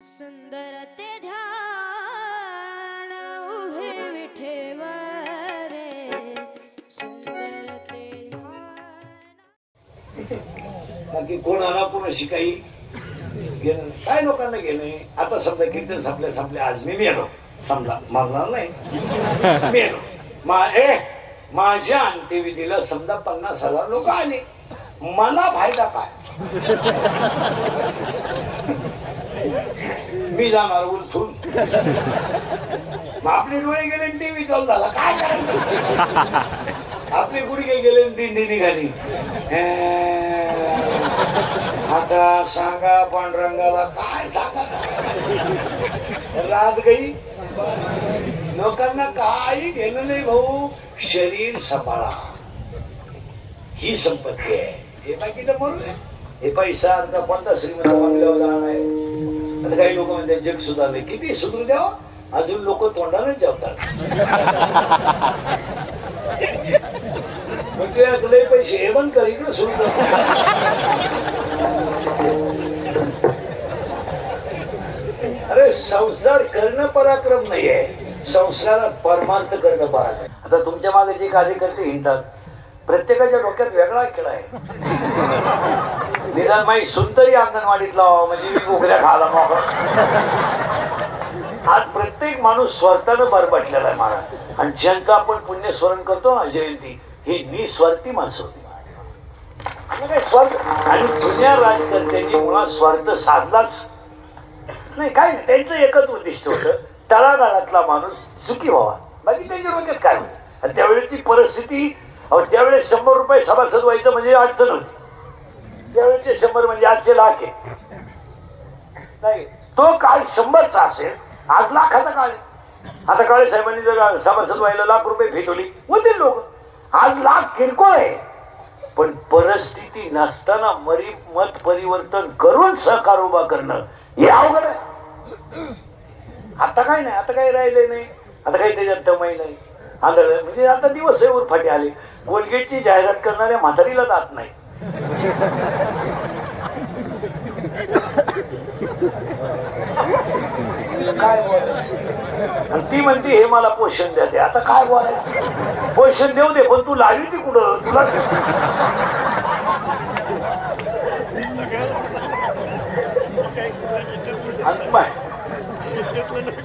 सुंदर ते ध्यान उभे विठेवरे सुंदर ते ध्यान. बाकी कोणाला कोणाशी काही घेणं? काय लोकांना घेणे आता समजा कीर्तन संपले संपले आज मी मेलो. समजा. मरणार नाही. मेलो. मा ए माझ्या अंत्यविधीला समजा पन्नास हजार लोक आले. मला फायदा काय? मी जाणार उलथून. आपले डोळे गेले टीव्ही चालू झाला. काय करायचं? आपले गुडघे गेले आणि दिंडी निघाली. आता सांगा पांडुरंगाला काय सांगा? रात गई लोकांना काही घेणं नाही भाऊ. शरीर सफाळा ही संपत्ती आहे. हे बाकी तर मरू हे पैसा आता कोणता श्रीमंत बंगल्यावर जाणार आहे? आता काही लोक म्हणतात जग सुधारले किती सुधरू द्यावं अजून लोक तोंडाने जेवतात. मग तुझ्या तुला पैसे. हे बंद कर इकडे सुरू कर. अरे संसार करणं पराक्रम नाहीये. संसारात परमार्थ करणं पराक्रम. आता तुमच्या मागे जे कार्यकर्ते हिंडतात प्रत्येकाच्या डोक्यात वेगळा खेळ आहे. निदान माई सुंदरी अंगणवाडीत लावा हो, म्हणजे मी उघड्या खायला मग. आज प्रत्येक माणूस स्वार्थानं बरबटलेला आहे महाराज आणि ज्यांचं आपण पुण्य स्मरण करतो ना जयंती ही निस्वार्थी माणसं होती. स्वार्थ? आणि जुन्या राजकर्त्यांनी मुळात स्वार्थ साधलाच नाही. काय नाही त्यांचं एकच उद्दिष्ट होतं तळागाळातला माणूस सुखी व्हावा. बाकी त्यांच्या डोक्यात काय होतं. आणि त्यावेळेची परिस्थिती त्यावेळेस शंभर रुपये सभासद व्हायचं म्हणजे अडचण होती. त्यावेळेचे शंभर म्हणजे आजचे लाख आहे. नाही तो काळ शंभरचा असेल आज लाखाचा काळ आहे. आता काळे साहेबांनी जर सभासद व्हायला लाख रुपये भेटवली होतील लोक. आज लाख किरकोळ आहे. पण परिस्थिती नसताना मरी मत परिवर्तन करून सहकार उभा करणं हे अवघड आहे. आता काय नाही आता काही राहिले नाही. आता काही त्याच्यात दमाई नाही. आंधळ म्हणजे आता दिवस उरफाटे आले. कोलगेटची जाहिरात करणाऱ्या म्हातारीला जात नाही. काय बोलायचं? ती म्हणते हे मला पोषण द्या ते आता काय बोलायचं? पोषण देऊ दे पण तू लावी ती कुठं? तुला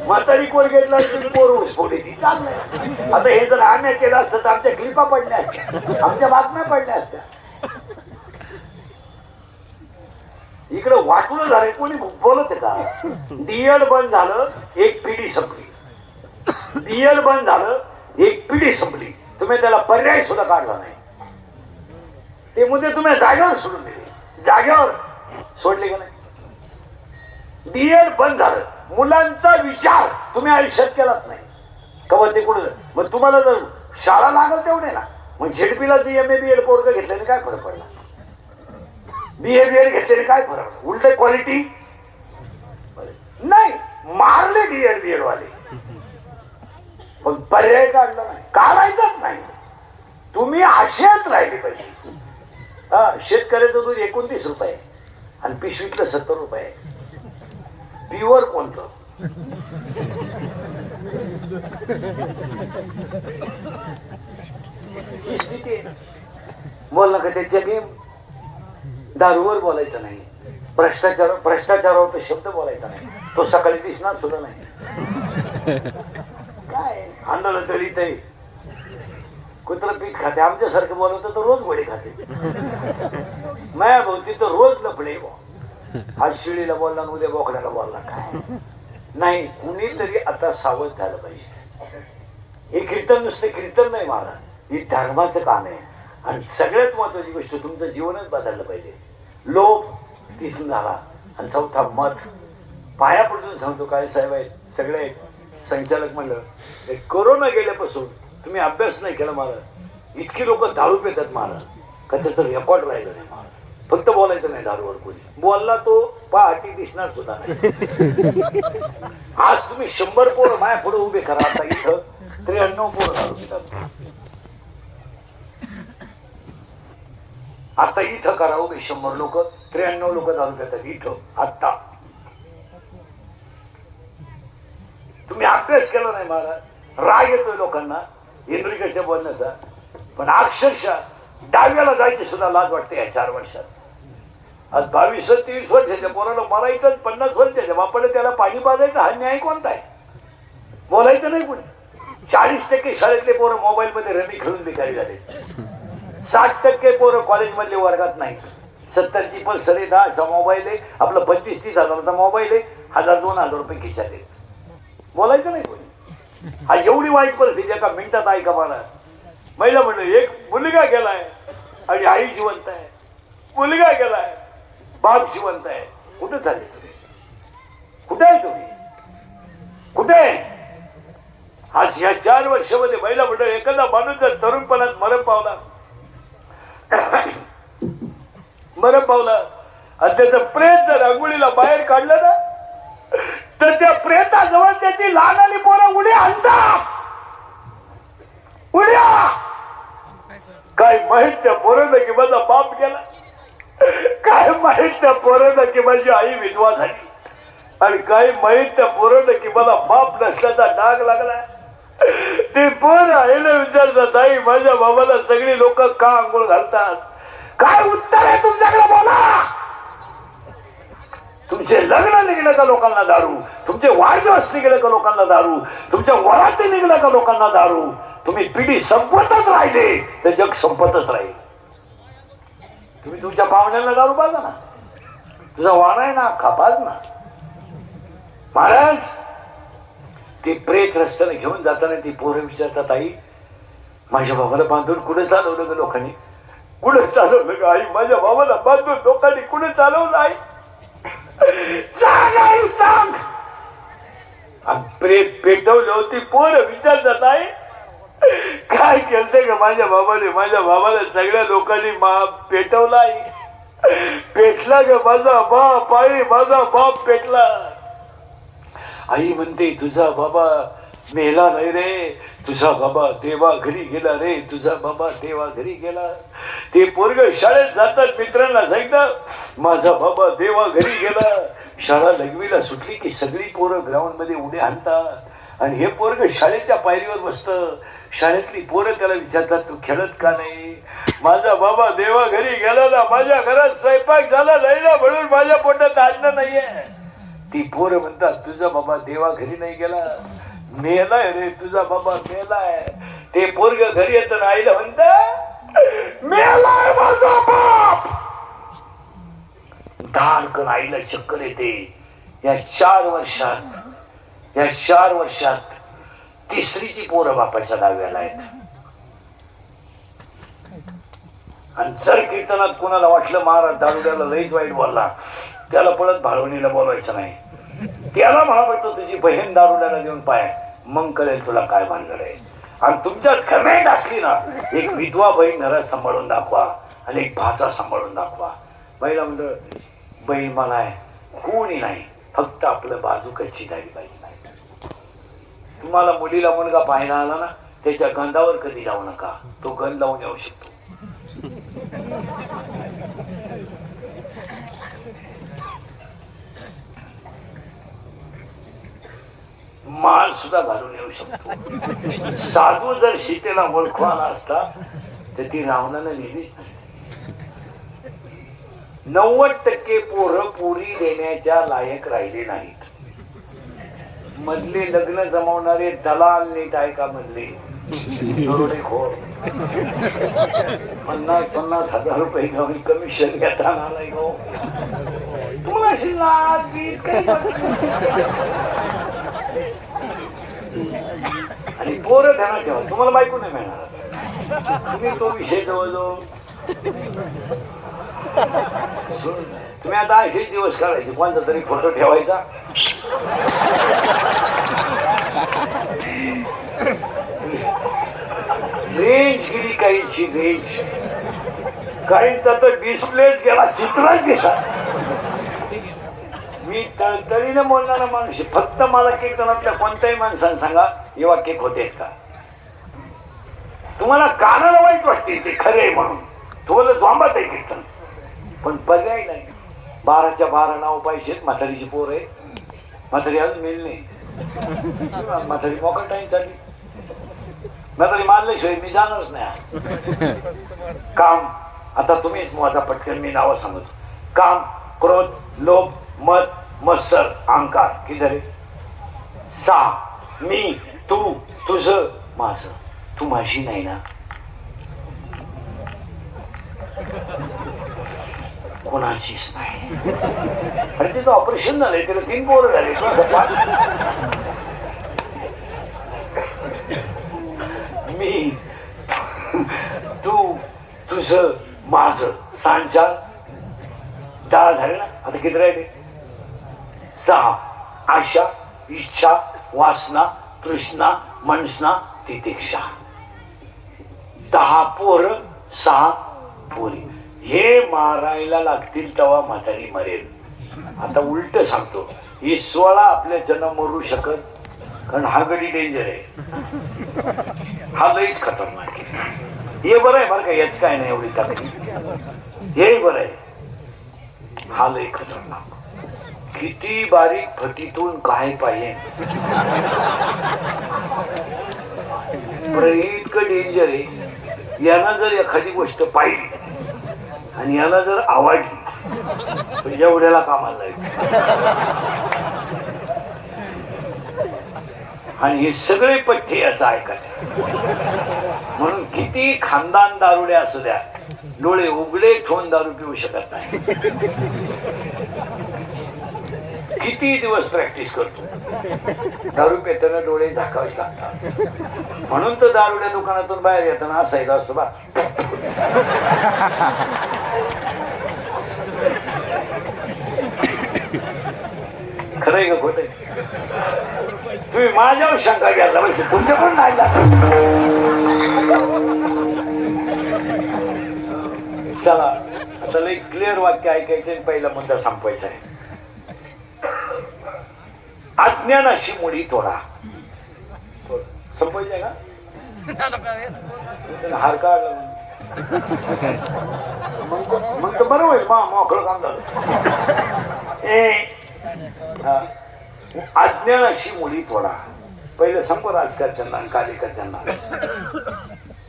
म्हातारी कोलगेटला पोर उसफोटी ती चाललंय आता हे जर आम्ही केलं असतं तर आमच्या क्लिपा पडल्या असत्या. आमच्या बातम्या पडल्या असत्या. इकडे वाटून झाले कोणी बोलत आहे का? डीएड बंद झालं एक पिढी संपली. डीएड बंद झालं एक पिढी संपली. तुम्ही त्याला पर्याय सुद्धा काढला नाही. ते मुद्दे तुम्ही जागेवर सोडून दिले. जागेवर सोडले का नाही? डीएड बंद झालं. मुलांचा विचार तुम्ही आयुष्यात केलाच नाही. कवा ते कुठं? मग तुम्हाला जर शाळा लागल तेवढे ना. मग झेडपीला ती एम ए बी एड पोरग घेतल्याने काय फरक पडला बिहेवियर घेतलेले घेतल्याने काय फरक? उलट क्वालिटी नाही मारले बिहेवियर वाले. पण पर्याय काढला नाही. काढायचाच नाही. तुम्ही आशयात राहिले पाहिजे. हा शेतकऱ्याचं दूध एकोणतीस रुपये आहे. आणि पिशवीतलं सत्तर रुपये. आहे. प्युअर कोणतं? ही स्थिती बोल ना का त्याच्या गेम? दारूवर बोलायचं नाही. भ्रष्टाचार भ्रष्टाचारावर तो शब्द बोलायचा नाही. तो सकाळी दिसणार सुद्धा नाही. काय? आंदोलन तरी ते कुत्र पीठ खाते. आमच्यासारखं बोलवतं तर रोज वडे खाते. माया भोवती तर रोज लपडे बुवा. आज शिळीला बोलला उद्या बोकड्याला बोलला. काय? नाही कुणीतरी आता सावध झालं पाहिजे. हे कीर्तन नुसतं कीर्तन नाही महाराज. ही धर्माचं काम आहे. आणि सगळ्यात महत्वाची गोष्ट तुमचं जीवनच बदललं पाहिजे. लोभ दिसून झाला आणि चौथा मत पाया पडून सांगतो काय साहेब आहेत सगळे संचालक म्हणलं हे कोरोना गेल्यापासून तुम्ही अभ्यास नाही केला मला इतकी लोक दारू पितात मला का त्याचं रेकॉर्ड राहिलं नाही मला फक्त बोलायचं नाही दारूवर कोणी. बोलला तो पहाटी दिसणार सुद्धा नाही. आज तुम्ही शंभर पोरं माया पुढे उभे करा आता इथं. त्र्याण्णव पोरं दारू पितात. आता इथं करावं उभे शंभर लोक त्र्याण्णव लोक तालुक्यात इथं आता. तुम्ही अभ्यास केला नाही महाराज? राग येतोय लोकांना. इंद्रिकेच्या बोलण्याचा. पण अक्षरशः डाव्याला जायची सुद्धा लाज वाटते या चार वर्षात. आज बावीस तेवीस वर्षाच्या पोराला मरायचं पन्नास वर्षाच्या बापाला त्याला पाणी पाजायचं हा न्याय कोणता आहे? बोलायचं नाही कोणी? चाळीस टक्के शाळेतले पोरं मोबाईलमध्ये रमी खेळून बेकारी झाले. साठ टक्के पोरं कॉलेजमधले वर्गात नाही सत्तरची पल्सर आहे दहाचा मोबाईल आहे. आपलं पंचवीस तीस हजाराचा मोबाईल आहे. हजार दोन हजार रुपये खिशात आहेत. बोलायचं नाही कोणी. हा एवढी वाईट परिस्थिती एका मिनिटात ऐका मला. महिला म्हणलं एक मुलगा गेलाय आणि आई जिवंत आहे. मुलगा गेलाय. बाप जिवंत आहे. कुठे चालले तुम्ही? कुठे आहे तुम्ही? कुठे आहे? आज या चार वर्षामध्ये महिला मंडळ एखादा माणूस जर तरुणपणात मरण पावला मरण पावलं. आणि त्याचं प्रेत जर अंगुळीला बाहेर काढलं ना तर त्या प्रेताजवळ त्याची लहान आणि पोरं उडी आणतात. उड्या! काय माहीत त्या पोरानं की माझा बाप गेला? काय माहीत त्या पोरानं की माझी आई विधवा झाली? आणि काय माहीत त्या पोरानं की मला बाप नसल्याचा डाग लागला? ते पोर आईला विचारतात आई माझ्या बाबाला सगळी लोक का आंघोळ घालतात? काय उत्तर आहे तुमच्याकडे बोला! तुमचे लग्न निघलं का लोकांना दारू? तुमचे वाढदिवस निघले का लोकांना दारू? तुमच्या वराती निघलं का लोकांना दारू? तुम्ही पिढी संपतच राहिले तर जग संपतच राहील. तुम्ही तुमच्या पाहुण्यांना दारू पाजा ना. तुझा वाणा आहे ना खापाज ना. महाराज ते प्रेत रस्त्याने घेऊन जाताना ती पोरं विचारतात आई माझ्या बाबाला बांधून कुठे चालवलं ग लोकांनी? कुठे चालवलं ग आई? माझ्या बाबाला बांधून लोकांनी कुठे चालवलं आई? सांग आई सांग. आणि प्रेत पेटवलं होती पोरं विचारतात आई काय केलंय ग माझ्या बाबाने? माझ्या बाबाला सगळ्या लोकांनी पेटवला आई. पेटला ग माझा बाप आई माझा बाप पेटला. आई म्हणते तुझा बाबा मेला नाही रे. तुझा बाबा देवा घरी गेला रे. तुझा बाबा देवा घरी गेला. ते पोरग शाळेत जातात मित्रांना सांगतात माझा बाबा देवा घरी गेला. शाळा लघवीला सुटली की सगळी पोरं ग्राउंडमध्ये उडे आणतात. आणि हे पोरग शाळेच्या पायरीवर बसत. शाळेतली पोरं त्याला विचारतात तू खेळत का नाही? माझा बाबा देवा घरी गेला ना माझ्या घरात स्वयंपाक झाला नाही ना म्हणून माझ्या पोटात अन्न नाहीये. ती पोरं म्हणतात तुझा बाबा देवा घरी नाही गेला. मेलाय रे तुझा बाबा मेलाय. ते पोरग घरी येत आईला म्हणत मेलाय माझा बाप. धाडकन आईला चक्कर येते. या चार वर्षात या चार वर्षात तिसरीची पोरं बापाच्या डाव्याला आहेत. आणि जर कीर्तनात कोणाला वाटलं महाराज दारुड्याला लईच वाईट बोलला. त्याला पळत भाळवणीला बोलवायचं नाही. त्याला म्हणा पडतो तुझी बहीण दारुड्याला देऊन पाय. मग कळेल तुला काय भानगड आहे. आणि तुमच्यात कमेंट असली ना एक विधवा बहीण घरात सांभाळून दाखवा आणि एक भाचा सांभाळून दाखवा. महिला मंडळ बहीण मला आहे कोणी नाही फक्त आपलं बाजू कच्ची झाली पाहिजे नाही. तुम्हाला मुलीला मुलगा पाहायला आला ना त्याच्या गंधावर कधी जाऊ नका. तो गंध लावून येऊ शकतो. माल सुद्धा घालून येऊ शकतो. साधू जर सीतेला ओळखवाला आला असता तर ती रावणानं लिहिलीच नव्वद टक्के पोरं पुरी देण्याच्या लायक राहिले नाहीत. मधले लग्न जमवणारे दलाल नीट आहे का मधले? पन्नास पन्नास हजार रुपये घेऊन कमिशन घेताना आलाय हो. गो तुला अशी आणि पोरं ध्यानात ठेवा. तुम्हाला बायको नाही मिळणार. तुम्ही तो विषय जवळजवळ तुम्ही आता असेच दिवस काढायचे कोणता तरी फोटो ठेवायचा? रेंज गेली काहींची रेंज काहींचा तर डिस्प्लेच गेला चित्रच दिसा मी तळतळीने बोलणारा माणूस फक्त मला कीर्तनातल्या कोणत्याही माणसाने सांगा हे वाक्य खोटे का? तुम्हाला कानाला वाईट वाटते ते खरे म्हणून. तुम्हाला झोंबात आहे कीर्तन. पण पर्याय नाही. बाराच्या बारा नाव पाहिजे म्हातारीची पोर आहे म्हातारी अजून मेल नाही. म्हातारी मोकळ टाईम चालली म्हातारी मानल्याशिवाय मी जाणारच नाही काम. आता तुम्हीच माझा पटकन मी नावं सांगतो. काम क्रोध लोभ मत मत्सर अहंकार किती झाले सहा मी तू तुझ माझ. तू माझी नाही ना? कोणाचीच नाही. अरे तिचं ऑपरेशन झालंय त्याला तीन पोरं झाले. मी तू तुझ माझ. सांचा. डाळ झाले ना? आता किती राहिले? सहा. आशा इच्छा वासना तृष्णा मनसना तितिक्षा. दहा पोर सहा पोरी. हे मारायला लागतील तेव्हा म्हातारी मरेल. आता उलट सांगतो ही सोळा आपल्या जन्म मरू शकत कारण हा गडी डेंजर आहे. हा लईच खतरनाक आहे. हे बरं आहे बरं का याच काय नाही एवढी ताकद. हे बरं आहे. हा लई खतरनाक. किती बारीक फतीतून काय पाहिजे? इतकं डेंजर आहे. यांना जर एखादी गोष्ट पाहिली आणि याला जर आवडली तर कामाला जाईल. आणि हे सगळे पठ्य याचा ऐकायचं म्हणून किती खानदान दारुडे असू द्या डोळे उघडे ठेवून दारू पिऊ शकत नाही. किती दिवस प्रॅक्टिस करतो? दारू पेताना डोळे झाकावे लागतात. म्हणून तर दारुड्या दुकानातून बाहेर येताना असायला असतो बा. खरंय का खोट? तुम्ही माझ्यावर शंका घ्यायला पाहिजे म्हणजे तुमच्या पण नाही चला आता लई क्लिअर वाक्य ऐकायचं पहिला मुद्दा संपवायचा आहे. अज्ञानाशी मुळी तोडा. संपवायचंय का? हार काढला मग तर- बरं होईल मा मोकळं काम ए हा. अज्ञानाशी मुली तोडा. पहिले संप राजकर्त्यांना आणि कार्यकर्त्यांना.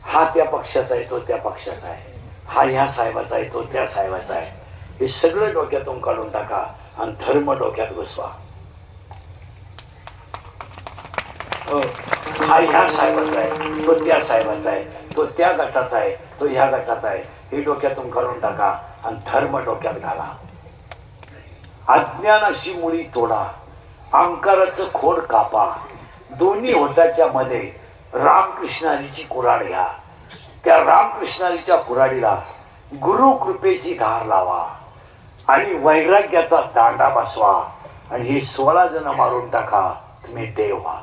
हा त्या पक्षाचा आहे तो त्या पक्षाचा आहे. हा ह्या साहेबाचा आहे तो त्या साहेबाचा आहे. हे सगळं डोक्यातून काढून टाका आणि धर्म डोक्यात घुसवा. हो. हा. ह्या साहेबाचा आहे तो त्या साहेबाचा आहे तो त्या गटाचा आहे तो ह्या गटाचा आहे. हे डोक्यातून काढून टाका आणि धर्म डोक्यात घाला. अज्ञानाशी मुळी तोडा अंकाराचं खोड कापा. दोन्ही होताच्या मध्ये रामकृष्णारीची कुराड घ्या. त्या रामकृष्णारीच्या कुराडीला गुरु कृपेची धार लावा आणि वैराग्याचा दांडा बसवा आणि हे सोळा जण मारून टाका तुम्ही देव व्हा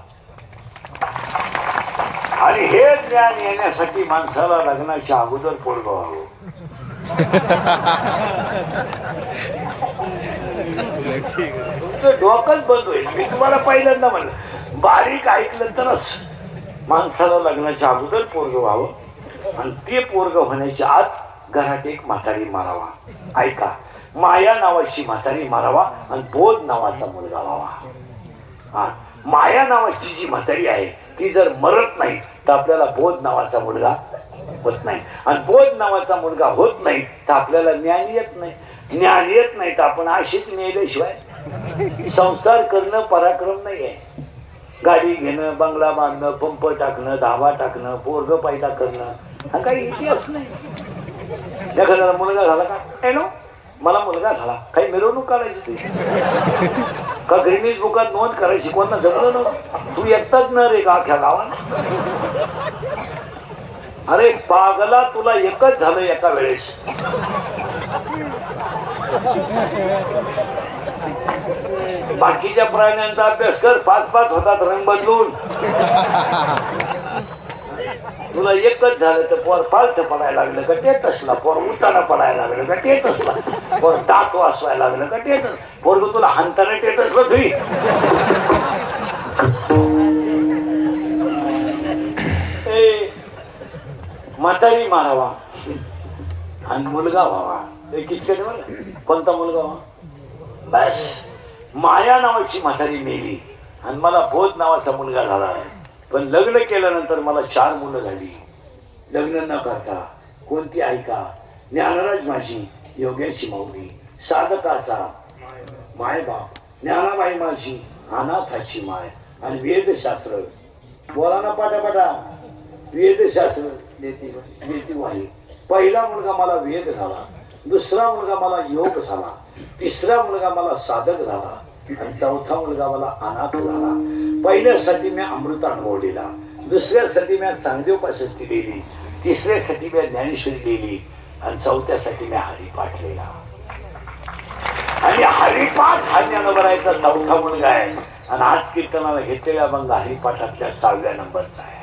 आणि हे ज्ञान येण्यासाठी माणसाला लग्नाच्या अगोदर पोरग व्हावं तुमचं डोकंच बंद होईल. मी तुम्हाला पहिल्यांदा म्हणलं बारीक ऐकलं तरच माणसाला लग्नाच्या अगोदर पोरग व्हावं आणि ते पोरग होण्याच्या आत घरात एक म्हातारी मारावा. ऐका माया नावाची म्हातारी मारावा आणि बोध नावाचा मुलगा व्हावा. हा. माया नावाची जी म्हातारी आहे ती जर मरत नाही तर आपल्याला बोध नावाचा मुलगा होत नाही. आणि बोध नावाचा मुलगा होत नाही तर आपल्याला ज्ञान येत नाही. ज्ञान येत नाही तर आपण आशीच नेल्याशिवाय संसार करणं पराक्रम नाही आहे गाडी घेणं बंगला बांधणं पंप टाकणं धाबा टाकणं पोरग पायदा करणं हा काही इतिहास नाही. एखाद्याला मुलगा झाला का? ए मला मुलगा झाला. काही मिरवणूक काढायची तुझी का ग्रीनिज बुकात नोंद करायची? कोणता जमलं नव्हतं. तू एकटाच न रे का अख्ख्या गावात अरे पागला तुला एकच झालं एका वेळेस. बाकीच्या प्राण्यांचा अभ्यास कर. पाच पाच होतात रंग बदलून. तुला एकच झालं तर पोर पालथ पडायला लागलं का? टेटसला पोर उताना पडायला लागलं का? टेटसला पोर दात वाचवायला लागलं का? टेटस पोर तुला हानताना टेटसला तुई ए म्हातारी मारावा. आणि मुलगा व्हावा. हे किचकट आहे कोणता मुलगा व्हावा? बस. माया नावाची म्हातारी मेली. आणि मला बोध नावाचा मुलगा झाला. पण लग्न केल्यानंतर मला चार मुलं झाली. लग्न न करता कोणती ऐका ज्ञानराज माझी योग्याची माऊली साधकाचा मायबाप ज्ञानाबाई माझी अनाथाची माय आणि वेदशास्त्र. बोला ना पाटापाटा. वेदशास्त्र देती पहिला मुलगा मला वेद झाला. दुसरा मुलगा मला योग झाला. तिसरा मुलगा मला साधक झाला. चौथा मुलगा मला अनाथ झाला. पहिल्यासाठी मी अमृत अनुभवलेला. दुसऱ्यासाठी मी चांगदेव प्रशस्ती लिहिली तिसऱ्यासाठी मी ज्ञानेश्वरी लिहिली आणि चौथ्यासाठी मी हरिपाठ लिहिला आणि हरिपाठ हा ज्ञानोबरायचा चौथा मुलगा आहे. आणि आज कीर्तनाला घेतलेला बंग हरिपाठातल्या सहाव्या नंबरचा आहे.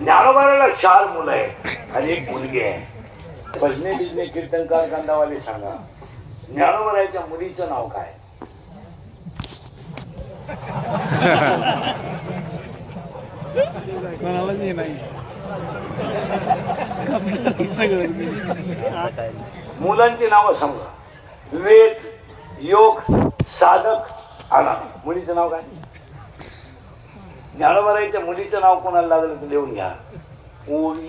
ज्ञानोबाराला चार मुलं आहेत आणि एक मुलगी आहे. भजने बिजने कीर्तनकार कांदावाले सांगा. ज्ञानोबरायच्या मुलीचं नाव काय? कोणालाच नाही. सगळं मुलांची नावं सांगा. वेद योग साधक आला. मुलीचं नाव काय? ज्ञानोबारायच्या मुलीचं नाव कोणाला लागलं तर लिहून घ्या. ओवी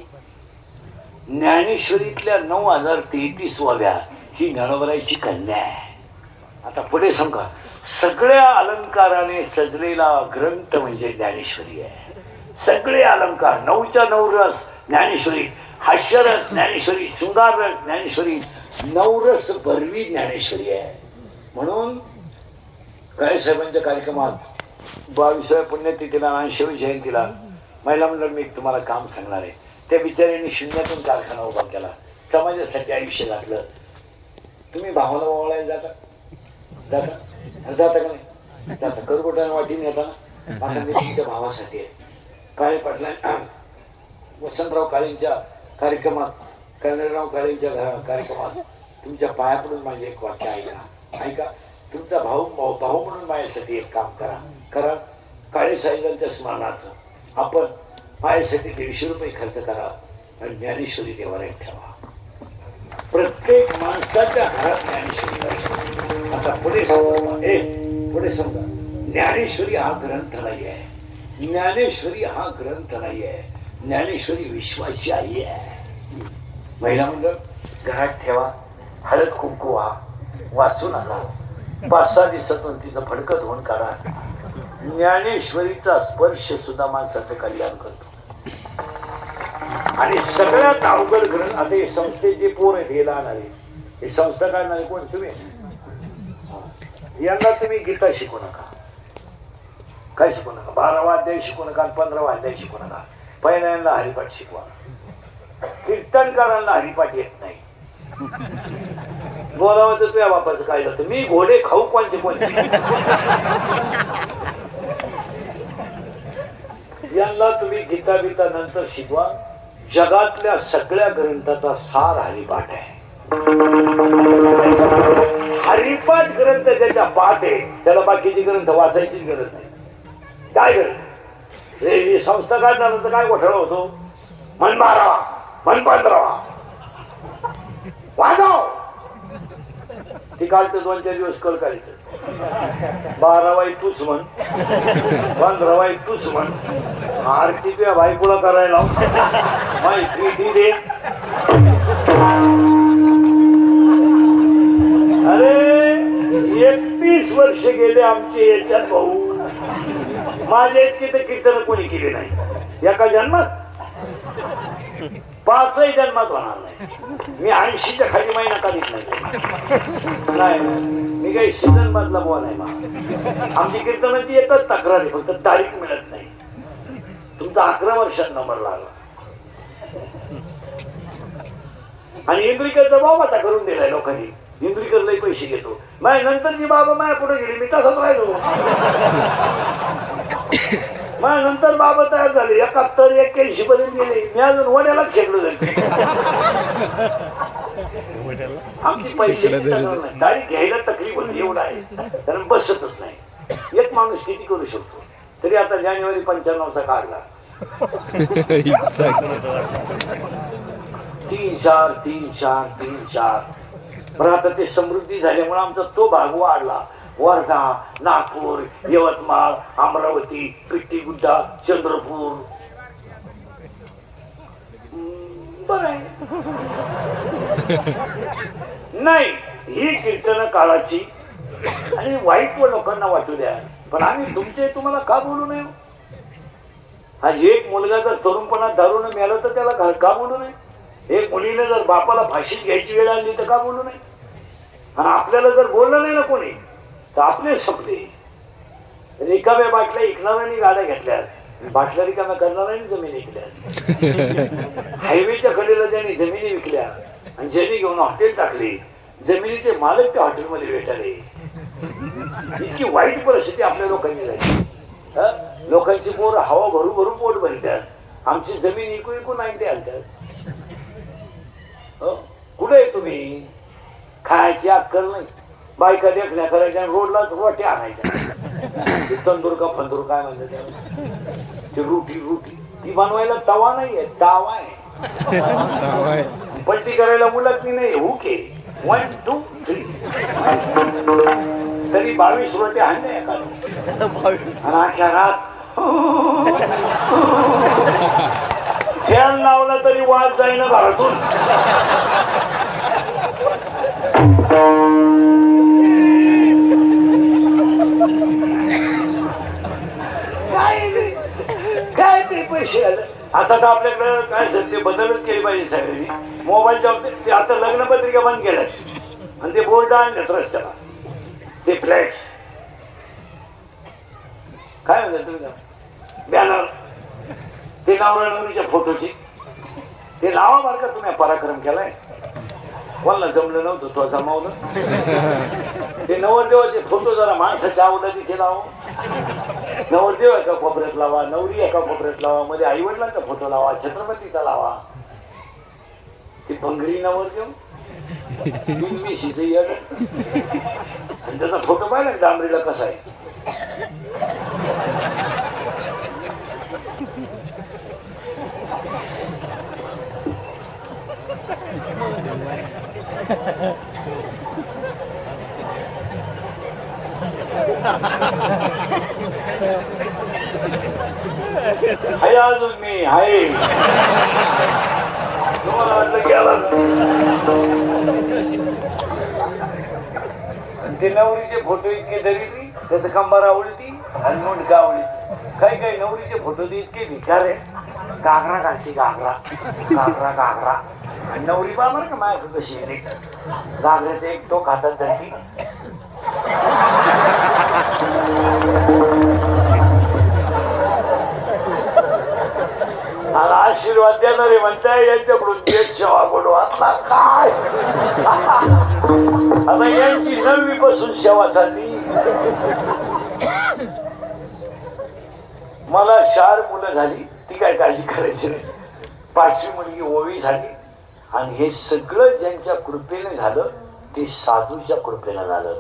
ज्ञानेश्वरीतल्या नऊ हजार तेहतीस वाव्या. ही ज्ञानोबारायची कन्या आहे. आता पुढे समजा सगळ्या अलंकाराने सजलेला ग्रंथ म्हणजे ज्ञानेश्वरी आहे. सगळे अलंकार नऊच्या नऊ रस ज्ञानेश्वरी हास्यरस ज्ञानेश्वरी शृंगार रस ज्ञानेश्वरी नवरस भरवी ज्ञानेश्वरी आहे. म्हणून काळे साहेबांच्या कार्यक्रमात बावीसाव्या पुण्यतिथीला आणि शिवजयंतीला महिला मंडळ मी तुम्हाला काम सांगणार आहे. त्या बिचाऱ्यांनी शून्यातून कारखाना उभा केला. समाजासाठी आयुष्य घातलं. तुम्ही भावाला ओवाळायला जाता? जाता? जाता का नाही? जाता. करकोटाने वाटीने येता ना? आता मी तुमच्या भावासाठी आहे. काळे पाटला वसंतराव काळेंच्या कार्यक्रमात कर्णराव काळेंच्या घरा- कार्यक्रमात तुमच्या पाया पडून माझे एक वाक्य ऐका. ऐका. तुमचा भाऊ भाऊ म्हणून माझ्यासाठी एक काम करा. करा. काळे साहेबांच्या स्मरणार्थ आपण माझ्यासाठी दीडशे रुपये खर्च करा आणि ज्ञानेश्वरी देवाला ठेवा. प्रत्येक माणसाच्या घरात ज्ञानेश्वरी आता पुढे समजा पुढे समजा ज्ञानेश्वरी हा ग्रंथ नाही आहे. ज्ञानेश्वरी हा ग्रंथ नाही आहे. ज्ञानेश्वरी विश्वाची आई आहे. महिला मंडळ घरात ठेवा. हळद कुंकू व्हा. वाचून आला. पाच सहा दिवसातून तिचं फडकं धुवून काढा. ज्ञानेश्वरीचा स्पर्श सुद्धा माणसाचं कल्याण करतो. आणि सगळ्यात अवघड ग्रंथ आता हे संस्थेचे पोर आहेत हे लहान आले हे संस्था काढणारे कोण? तुम्ही? यांना तुम्ही गीता शिकू नका. काय शिकू नका? बारावा अध्याय शिकू नका आणि पंधरावा अध्याय शिकू नका. पहिल्यांदा हरिपाठ शिकवा. कीर्तनकारांना हरिपाठ येत नाही. बोलावं तर तुझ्या बापाचं काय जातं? मी घोडे खाऊ कोणते कोणते यांना तुम्ही गीता बिता नंतर शिकवा. जगातल्या सगळ्या ग्रंथाचा सार हरिपाठ आहे. हरिपाठ ग्रंथ ज्याच्या पाठ आहे त्याला बाकीचे ग्रंथ वाचायचीच गरज नाही. काय गरज हे ही संस्था काढणार तर काय घोटाळा होतो? मन बारावा मन पंधरावा वाजव ती तर दोन चार दिवस कल काढायचं बारावाई तूच म्हण. पंधरावाई तूच म्हण. आरती तुझ्या बायकोला करायला माहिती ती दे. अरे एकतीस वर्ष गेले आमचे याच्यात भाऊ. माझ्या इतके तर कीर्तन कोणी केले नाही. एका जन्मात? पाचही जन्मात होणार नाही. मी ऐंशीच्या खाली महिना काढीत नाही नाही. मी काही सीझन मधला बॉल आहे बा. आमची कीर्तनाची एकच तक्रारी फक्त तारीख मिळत नाही. तुमचा अकरा वर्षात नंबर लागला. आणि इंद्रिकरचा बाबा आता करून दिलाय लोकांनी. इंद्रिकर लई पैसे घेतो. माय नंतर जी बाबा माया पुढे गेली मी तसाच राहिलो. माया नंतर बाबा तयार झाले. एकाहत्तर एक्क्याऐंशी पर्यंत गेले. मी अजून खेळलो जाईल आमची पैसे तारीख घ्यायला तकलीफ होती एवढा आहे. कारण बसतच नाही. एक माणूस किती करू शकतो? तरी आता जानेवारी पंच्याण्णवचा काढला तीन चार तीन चार तीन चार. पण आता ते समृद्धी झाल्यामुळे आमचा तो भाग वाढला. वर्धा नागपूर यवतमाळ अमरावती पिट्टीगुड्डा चंद्रपूर. बर नाही ही कीर्तन काळाची आणि वाईट व लोकांना वाटू द्या. पण आम्ही तुमचे तुम्हाला का बोलू नये? आज एक मुलगा जर तरुणपणात दारून मिळाला तर त्याला का- का बोलू नये? एक मुलीने जर बापाला फाशी घ्यायची वेळ आली तर का बोलू नये? आणि आपल्याला जर बोललं नाही ना कोणी तर आपले संपले रिकाम्या बाटल्या ऐकणाऱ्यांनी गाड्या घेतल्या. बाटल्या रिकाम्या करणाऱ्यांनी जमिनी विकल्या. हायवेच्या कडेला ज्यांनी जमिनी विकल्या आणि ज्यांनी घेऊन हॉटेल टाकले जमिनीचे मालक त्या हॉटेलमध्ये भेटाले. इतकी वाईट परिस्थिती आपल्या लोकांनी झाली. हं? लोकांची पोर हवा भरू भरू पोट भरतात. आमची जमीन इकू इकू नाही ते आणतात. हं? कुठे तुम्ही? खायची अक्कल नाही बायका देखण्या करायच्या रोडलाच रोट्या आणायच्या. तंदूर का फंदूर काय म्हणतात त्याला? ते रुटी रुटी. ती बनवायला तवा नाहीये तावा आहे. पलटी करायला मुलात नाही हुके वन टू थ्री तरी बावीस रोटे आणले एका आणि रात फॅन लावला तरी वाद जाईना घरातून काय ते? काय ते पैसे आले. आता तर आपल्याकडे काय झालं ते बदलच केली पाहिजे सगळ्यांनी मोबाईलच्या बाबतीत ते आता लग्नपत्रिका बंद केल्या आणि ते बोर्ड आणल्यात रस्त्याला. ते फ्लॅक्स काय म्हणतात तुम्ही बॅनर. ते नवरा नवरीच्या फोटोची. ते लावा बरं का तुम्ही पराक्रम केलाय. कोणाला जमलं नव्हतं तो जमावलं. ते नवरदेवाचे फोटो जरा माणसाच्या आवडला तिथे हो. लाव नवरदेव एका कोपऱ्यात लावा नवरी एका कोपऱ्यात लावा मध्ये आई वडिलांचा फोटो लावा छत्रपतीचा लावा. ती पंगरी नवरदेव. बिनमिशीचं येड. आणि त्याचा फोटो पाहिला का डांबरीला कसा आहे? हाय अजून मी हाय. तुम्हाला वाटलं गेला ते नवरीचे फोटो इतके धरिती त्याचं कंबार आवडती आणि मुंडका काही काही नवरीचे फोटो ते इतके विचार आहे घागरा घालते घागरा. घागरा घागरा. आणि नवरी बा बरं का माझ्या कशी आहे घागऱ्याचा एक टोक हातात धरती. मला आशीर्वाद देणारे म्हणताय यांच्याकडून देश सेवा बोलू आता काय? आता यांची नववी पासून सेवा झाली. मला चार मुलं झाली. ती काय काळजी करायची नाही. पाचवी मुलगी ओवी झाली. आणि हे सगळं ज्यांच्या कृपेने झालं ते साधूच्या कृपेने झालं.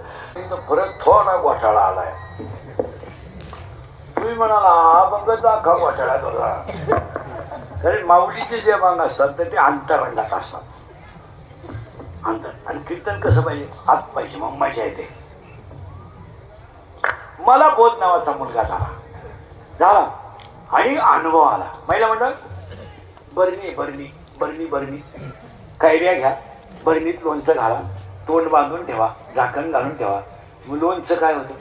परत थोडा घोटाळा आलाय. तुम्ही म्हणाला हा बंगचा अख्खा घोटाळा बघा कारण माऊलीचे जे भाग असतात तर ते अंतरंगात असतात. अंतर. आणि कीर्तन कसं पाहिजे? आत पाहिजे मग मजा येते. मला बोध नावाचा मुलगा झाला. झाला. आणि अनुभव आला. महिला मंडळ बरणी बरणी बरणी बरणी. कैऱ्या घ्या. बरणीत लोणचं घाला. तोंड बांधून ठेवा. झाकण घालून ठेवा. मग लोणचं काय होतं?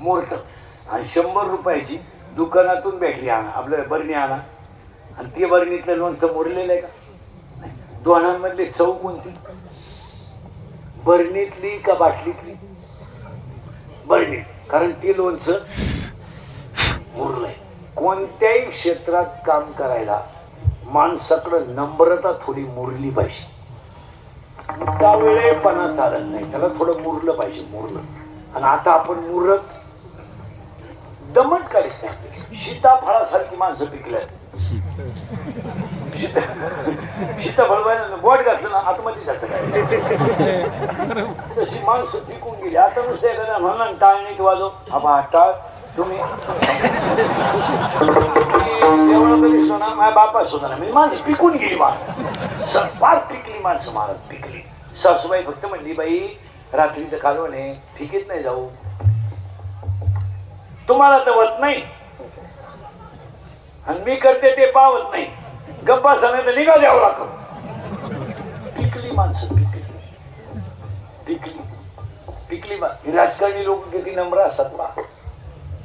मूर्त. आणि शंभर रुपयाची दुकानातून बॅटरी आणा. आपलं बरणी आणा. आणि ते बरणीतलं लोणचं मोडलेलं आहे का? नाही. दोनांमधली चव कोणती? बरणीतली का बाटलीतली? बरणी. कारण ते लोणचं उरलंय. कोणत्याही क्षेत्रात काम करायला माणसाकडं नम्रता थोडी मुरली पाहिजे. त्यावेळेपणा चालत नाही. त्याला थोडं मुरलं पाहिजे मुरलं. आणि आता आपण मुरत दमच काढत नाही सीताफळासारखी माणसं पिकल्या सीताफळ बोट घातलं ना आतमध्ये जात काय? तशी माणसं पिकून गेली. आता नुसतं एखाद्या म्हणलं टाळ नीट वाजव. आबा टाळ. तुम्ही? देवळं कधी सोना माझ्या बापा सोना म्हणजे माझी पिकून गेली मा फार पिकली माणसं मारत पिकली. सासूबाई फक्त म्हणली बाई रात्रीचं कालवण आहे. फिकीत नाही जाऊ. तुम्हाला तर वत नाही. आणि मी करते ते पावत नाही. गप्पा नाही तर निघा द्यावं लागत पिकली माणसं पिकली. पिकली. पिकली ही राजकारणी लोक किती नम्र असतात बा.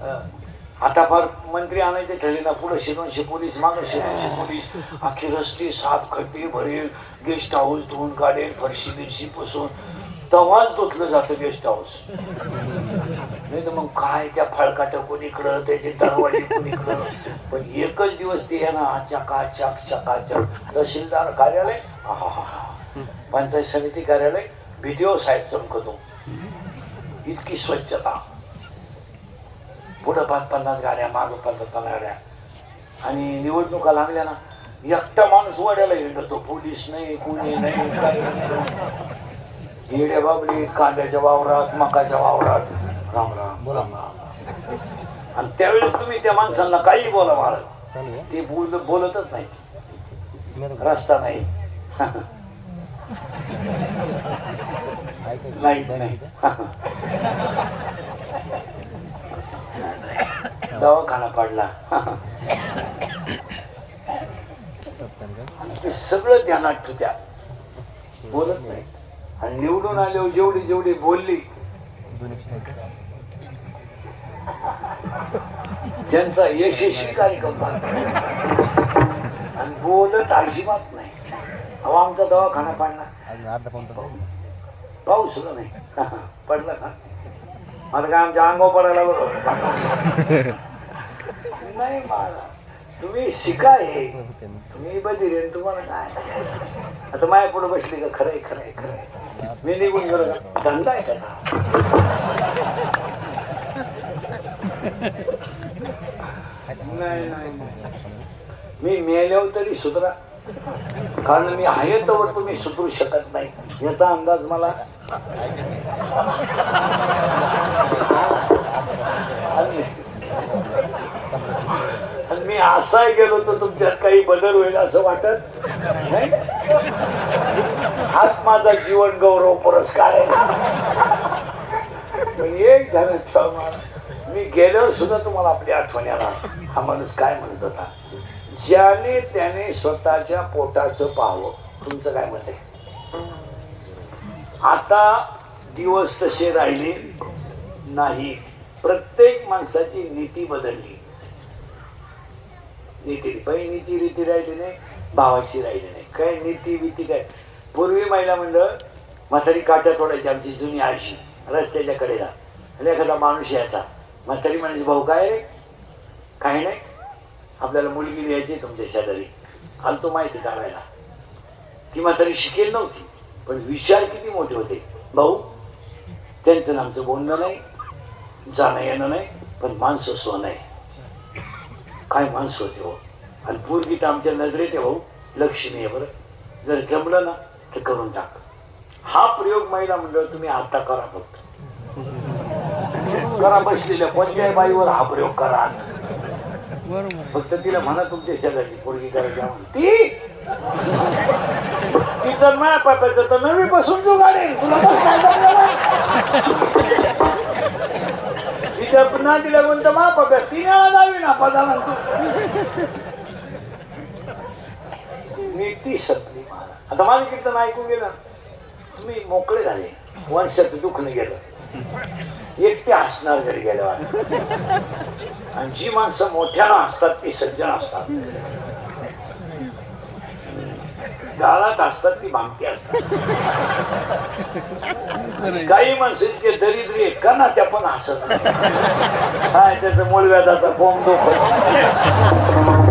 आता फार मंत्री आणायचे ठरले ना पुढे शिरोनशे पोलीस मागे शिरोनशे पोलीस. अख्खे रस्ते साफ खड्डे भरेल गेस्ट हाऊस धुवून काढेल फरशी बिरशी पुसून. तवाच धुतलं जातं गेस्ट हाऊस. नाही तर मग काय त्या फळकाट कोणीकडं त्याची दरवाजे कोणीकडं पण एकच दिवस ते आहे ना चकाचक चकाचक. तहसीलदार कार्यालय पंचायत समिती कार्यालय व्हिडिओ साहेब चमकतो. इतकी स्वच्छता. पुढं पाच पन्नास गाड्या मागं पन्नास पन्नास गाड्या. आणि निवडणुका लागल्या ना एकटा माणूस वड्याला हिंडतो पोलीस नाही कोणी नाही काही नाही. येड्या बाबडी कांद्याच्या वावरात मकाच्या वावरात. राम राम राम राम. आणि त्यावेळेस तुम्ही त्या माणसांना काही बोला महाराज. ते बोल बोलतच नाही. रस्ता नाही. नाही दवाखाना पडला. ते सगळं ध्यानात ठेवत्या. बोलत नाही. आणि निवडून आल्यावर जेवढी जेवढी बोलली त्यांचा यशस्वी कार्यक्रम. आणि बोलत अजिबात नाही. अहो आमचा दवाखाना पडला. पाऊस सुद्धा नाही. पडला का? मला काय आमच्या अंगावर पडायला बरोबर नाही मला तुम्ही शिका हे. तुम्ही बधिर आहे, तुम्हाला काय? आता माया पुढे बसली का? खरंय खरंय खरंय. मी निघून गेलो का? धंदा आहे का नाही नाही नाही. मी मेल्यावर तरी सुधरा. कारण मी आहे तर तुम्ही सुधरू शकत नाही. याचा अंदाज मला आणि मी असाही गेलो तर तुमच्यात काही बदल होईल असं वाटत नाही. हाच माझा जीवन गौरव पुरस्कार आहे. पण एक झालं ठेवा मी गेल्यावर सुद्धा तुम्हाला आपली आठवण येणार. हा माणूस काय म्हणत होता? ज्याने त्याने स्वतःच्या पोटाचं पाहावं. तुमचं काय मत आहे? आता दिवस तसे राहिले नाही. प्रत्येक माणसाची नीती बदलली. नीती काही नीती रीती राहिली नाही भावाची राहिली नाही. काय नीती भीती काय? पूर्वी महिला मंडळ म्हातारी काट्या तोडायची आमची जुनी आळशी. रस्त्याच्या कडेला. आणि एखादा माणूस यायचा. म्हातारी म्हणायची भाऊ काय रे? काही नाही. आपल्याला मुलगी द्यायची तुमच्या शेजारी. आलतो माहिती काढायला. ती म्हातारी शिकेल नव्हती पण विचार किती मोठे होते. भाऊ त्यांचं आणि आमचं बोलणं नाही जाणं येणं नाही पण माणसं सोनं आहे. काय माणसं होते हो? आणि पूर्वी तर आमच्या नजरेत आहे भाऊ. लक्ष्मी आहे बरं. जर जमलं ना तर करून टाक. हा प्रयोग महिला मंडळ तुम्ही आता करा फक्त. करा बसलेल्या कोणत्याही बाईवर हा प्रयोग करा. फक्त तिला म्हणा तुमच्या शेजारची पोरगी करायची. ती तिचं माया पापाचं तर नवी बसून जो गाडी तुला? तिच्या पुन्हा तिला कोणतं मा पाप्या ती वेळा जावी ना पदाला तू नीती सत्य महाराज आता माझे कीर्तन ऐकून गेलं तुम्ही मोकळे झाले वर्षात दुःख नाही गेलं एकटे हसणार घरी गेल्यावर आणि जी माणसं मोठ्यानं असतात ती सज्जन असतात गाळात असतात ती भामटी असतात काही माणसं इतके दरिद्री का ना त्या पण हसत. काय त्याचं मूळ व्याजाचा कोंब दुखत